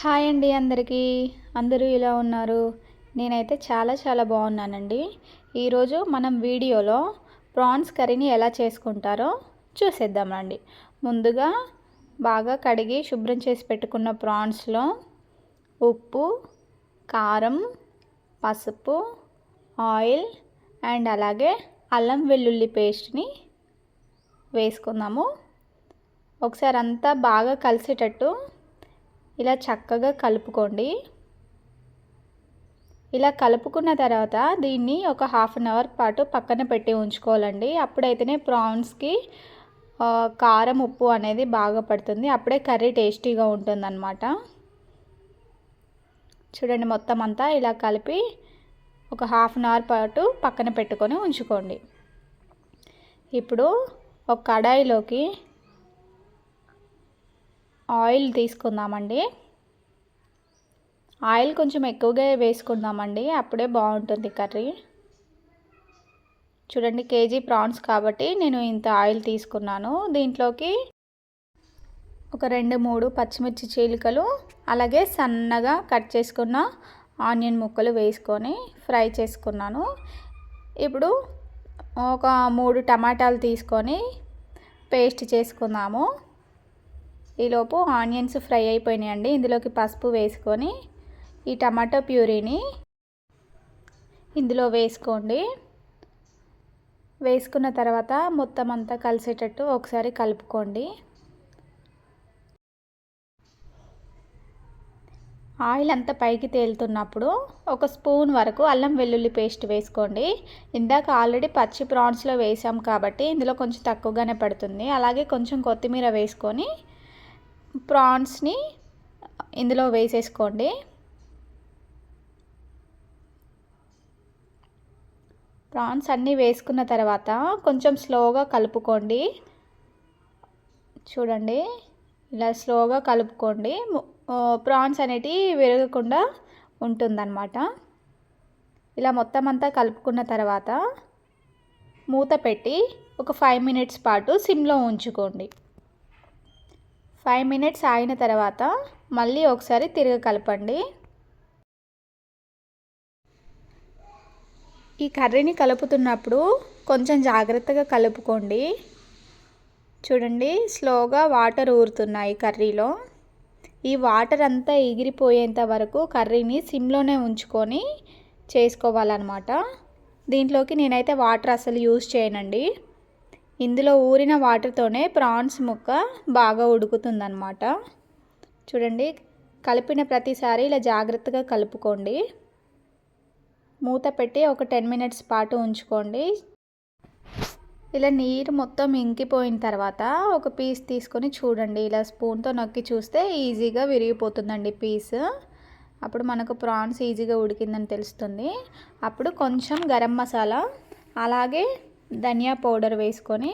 Hi అండి అందరికీ. అందరూ ఇలా ఉన్నారు? నేనైతే చాలా చాలా బాగున్నానండి. ఈరోజు మనం వీడియోలో ప్రాన్స్ కర్రీని ఎలా చేసుకుంటారో చూసేద్దామండి ముందుగా బాగా కడిగి శుభ్రం చేసి పెట్టుకున్న ప్రాన్స్లో ఉప్పు కారం పసుపు ఆయిల్ అండ్ అలాగే అల్లం వెల్లుల్లి పేస్ట్ని వేసుకుందాము. ఒకసారి అంతా బాగా కలిసేటట్టు ఇలా చక్కగా కలుపుకోండి. ఇలా కలుపుకున్న తర్వాత దీన్ని ఒక హాఫ్ అన్ అవర్ పాటు పక్కన పెట్టి ఉంచుకోవాలండి. అప్పుడైతేనే ప్రాన్స్కి కారం ఉప్పు అనేది బాగా పడుతుంది. అప్పుడే కర్రీ టేస్టీగా ఉంటుందన్నమాట. చూడండి మొత్తం అంతా ఇలా కలిపి ఒక హాఫ్ అన్ అవర్ పాటు పక్కన పెట్టుకొని ఉంచుకోండి. ఇప్పుడు ఒక కడాయిలోకి ఆయిల్ తీసుకుందామండి. ఆయిల్ కొంచెం ఎక్కువగా వేసుకుందామండి. అప్పుడే బాగుంటుంది కర్రీ. చూడండి కేజీ ప్రాన్స్ కాబట్టి నేను ఇంత ఆయిల్ తీసుకున్నాను. దీంట్లోకి ఒక రెండు మూడు పచ్చిమిర్చి చీలికలు అలాగే సన్నగా కట్ చేసుకున్న ఆనియన్ ముక్కలు వేసుకొని ఫ్రై చేసుకున్నాను. ఇప్పుడు ఒక మూడు టమాటాలు తీసుకొని పేస్ట్ చేసుకుందాము. ఈలోపు ఆనియన్స్ ఫ్రై అయిపోయినాయండి. ఇందులోకి పసుపు వేసుకొని ఈ టమాటో ప్యూరీని ఇందులో వేసుకోండి. వేసుకున్న తర్వాత మొత్తం అంతా కలిసేటట్టు ఒకసారి కలుపుకోండి. ఆయిల్ అంతా పైకి తేలుతున్నప్పుడు ఒక స్పూన్ వరకు అల్లం వెల్లుల్లి పేస్ట్ వేసుకోండి. ఇందాక ఆల్రెడీ పచ్చి ప్రాన్స్లో వేసాం కాబట్టి ఇందులో కొంచెం తక్కువగానే పడుతుంది. అలాగే కొంచెం కొత్తిమీర వేసుకొని ప్రాన్స్ని ఇందులో వేసేసుకోండి. ప్రాన్స్ అన్నీ వేసుకున్న తర్వాత కొంచెం స్లోగా కలుపుకోండి. చూడండి ఇలా స్లోగా కలుపుకోండి. ప్రాన్స్ అనేటివి విరగకుండా ఉంటుందన్నమాట. ఇలా మొత్తం అంతా కలుపుకున్న తర్వాత మూత పెట్టి ఒక ఫైవ్ మినిట్స్ పాటు సిమ్లో ఉంచుకోండి. ఫైవ్ మినిట్స్ ఆగిన తర్వాత మళ్ళీ ఒకసారి తిరగ కలపండి. ఈ కర్రీని కలుపుతున్నప్పుడు కొంచెం జాగ్రత్తగా కలుపుకోండి. చూడండి స్లోగా వాటర్ ఊరుతున్నాయి కర్రీలో. ఈ వాటర్ అంతా ఎగిరిపోయేంత వరకు కర్రీని సిమ్లోనే ఉంచుకొని చేసుకోవాలన్నమాట. దీంట్లోకి నేనైతే వాటర్ అసలు యూజ్ చేయనండి. ఇందులో ఊరిన వాటర్తోనే ప్రాన్స్ ముక్క బాగా ఉడుకుతుందన్నమాట. చూడండి కలిపిన ప్రతిసారి ఇలా జాగ్రత్తగా కలుపుకోండి. మూత పెట్టి ఒక టెన్ మినిట్స్ పాటు ఉంచుకోండి. ఇలా నీరు మొత్తం ఇంకిపోయిన తర్వాత ఒక పీస్ తీసుకొని చూడండి. ఇలా స్పూన్తో నొక్కి చూస్తే ఈజీగా విరిగిపోతుందండి పీస్. అప్పుడు మనకు ప్రాన్స్ ఈజీగా ఉడికిందని తెలుస్తుంది. అప్పుడు కొంచెం గరం మసాలా అలాగే ధనియా పౌడర్ వేసుకొని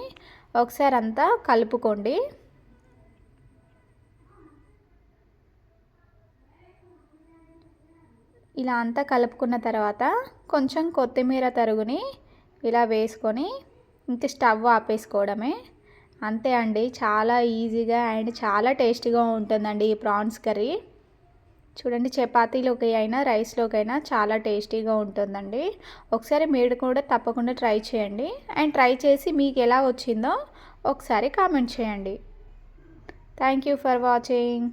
ఒకసారి అంతా కలుపుకోండి. ఇలా అంతా కలుపుకున్న తర్వాత కొంచెం కొత్తిమీర తరుగుని ఇలా వేసుకొని ఇంక స్టవ్ ఆపేసుకోవడమే. అంతే అండి చాలా ఈజీగా అండ్ చాలా టేస్టీగా ఉంటుందండి ఈ ప్రాన్స్ కర్రీ. చూడండి చపాతీలోకి అయినా రైస్లోకి అయినా చాలా టేస్టీగా ఉంటుందండి. ఒకసారి మీరు కూడా తప్పకుండా ట్రై చేయండి. అండ్ ట్రై చేసి మీకు ఎలా వచ్చిందో ఒకసారి కామెంట్ చేయండి. Thank you for watching.